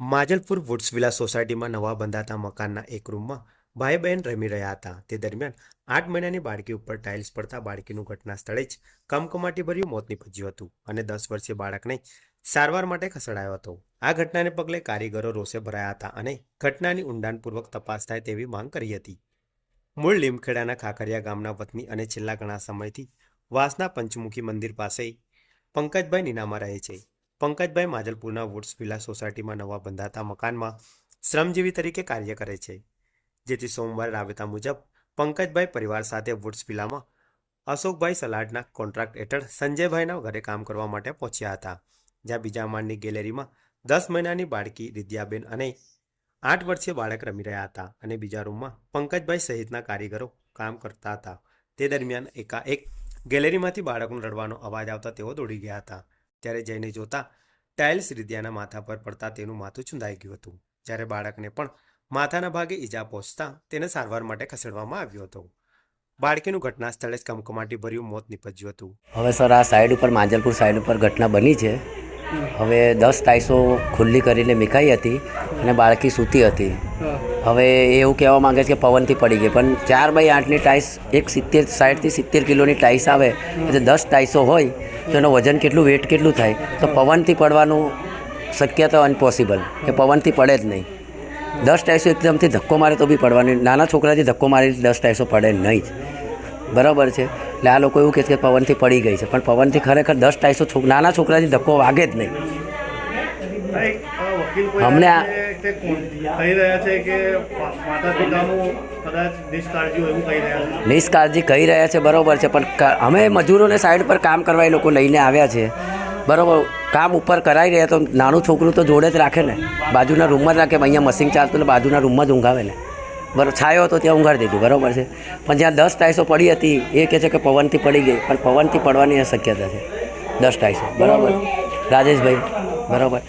Majalpur woods villa સોસાયટીમાં નવા બંધાતા મકાનના એક રૂમમાં ભાઈ બહેન રમી રહ્યા હતા. તે દરમિયાન આઠ મહિનાની બાળકી ઉપર ટાઇલ્સ પડતા બાળકીનું ઘટના સ્થળે જ કમકમાટીભર્યું મોત નીપજ્યું હતું અને દસ વર્ષીય બાળકને સારવાર માટે ખસેડાયો હતો. આ ઘટનાને પગલે કારીગરો રોષે ભરાયા હતા અને ઘટનાની ઊંડાણપૂર્વક તપાસ થાય તેવી માંગ કરી હતી. મૂળ લીમખેડાના ખાખરિયા ગામના વતની અને છેલ્લા ઘણા સમયથી વાસના પંચમુખી મંદિર પાસે પંકજભાઈ નીનામાં રહે છે. પંકજભાઈ માજલપુરના વુડ્સ વિલા સોસાયટીમાં નવા બંધાતા મકાનમાં શ્રમજીવી તરીકે કાર્ય કરે છે. જેથી સોમવારે રાબેતા મુજબ પંકજભાઈ પરિવાર સાથે વુડ્સ વિલામાં અશોકભાઈ સલાડના કોન્ટ્રાક્ટ હેઠળ સંજયભાઈના ઘરે કામ કરવા માટે પહોંચ્યા હતા. જ્યાં બીજા માળની ગેલેરીમાં દસ મહિનાની બાળકી વિદ્યાબેન અને આઠ વર્ષીય બાળક રમી રહ્યા હતા અને બીજા રૂમમાં પંકજભાઈ સહિતના કારીગરો કામ કરતા હતા. તે દરમિયાન એકાએક ગેલેરીમાંથી બાળકનો રડવાનો અવાજ આવતા તેઓ દોડી ગયા હતા. ત્યારે જઈને જોતા ટાઇલ્સ રીદિયાના માથા પર પડતા તેનું માથું છુંદાઈ ગયું હતું. જ્યારે બાળકને પણ માથાના ભાગે ઈજા પહોંચતા તેને સારવાર માટે ખસેડવામાં આવ્યો હતો. બાળકીનું ઘટના સ્થળે જ કમકમાટી ભર્યું મોત નીપજ્યું હતું. હવે સર આ સાઈડ ઉપર માંજલપુર સાઈડ ઉપર ઘટના બની છે. હવે દસ ટાઈસો ખુલ્લી કરીને મિકાઈ હતી. અને બાળકી સૂતી હતી. હવે એ એવું કહેવા માંગે છે કે પવનથી પડી ગઈ. પણ ચાર બાય આઠની ટાઈસ એક સિત્તેર, સાઠથી સિત્તેર કિલોની ટાઈસ આવે, એટલે દસ ટાઈસો હોય, તો એનું વજન કેટલું વેટ કેટલું થાય? તો પવનથી પડવાનું શક્ય તો અનપોસિબલ, કે પવનથી પડે જ નહીં. દસ ટાઈસો એકદમથી ધક્કો મારે તો બી પડવાની. નાના છોકરાથી ધક્કો મારી દસ ટાઈસો પડે નહીં જ. બરાબર છે? એટલે આ લોકો એવું કહે છે કે પવનથી પડી ગઈ છે. પણ પવનથી ખરેખર દસ ટાઈસો નાના છોકરાથી ધક્કો વાગે જ નહીં. અમને કહી રહ્યા છે કે માતા પિતાનું કદાચ નિષ્કાળજી એવું કહી રહ્યા છે. નિષ્કાળજી કહી રહ્યા છે બરાબર છે પણ અમે મજૂરોને સાઈડ પર કામ કરવા એ લોકો લઈને આવ્યા છે. બરાબર કામ ઉપર કરાવી રહ્યા તો નાનું છોકરું તો જોડે જ રાખે ને. બાજુના રૂમમાં જ રાખે અહીંયા મશીન ચાલતું ને બાજુના રૂમમાં જ ઊંઘાવે ને. બરાબર છાયો હતો ત્યાં ઊંઘાડી દીધું બરાબર છે. પણ જ્યાં દસ ટાઈસો પડી હતી એ કહે છે કે પવનથી પડી ગઈ પણ પવનથી પડવાની શક્યતા છે. દસ ટાઈસો બરાબર. રાજેશભાઈ બરાબર.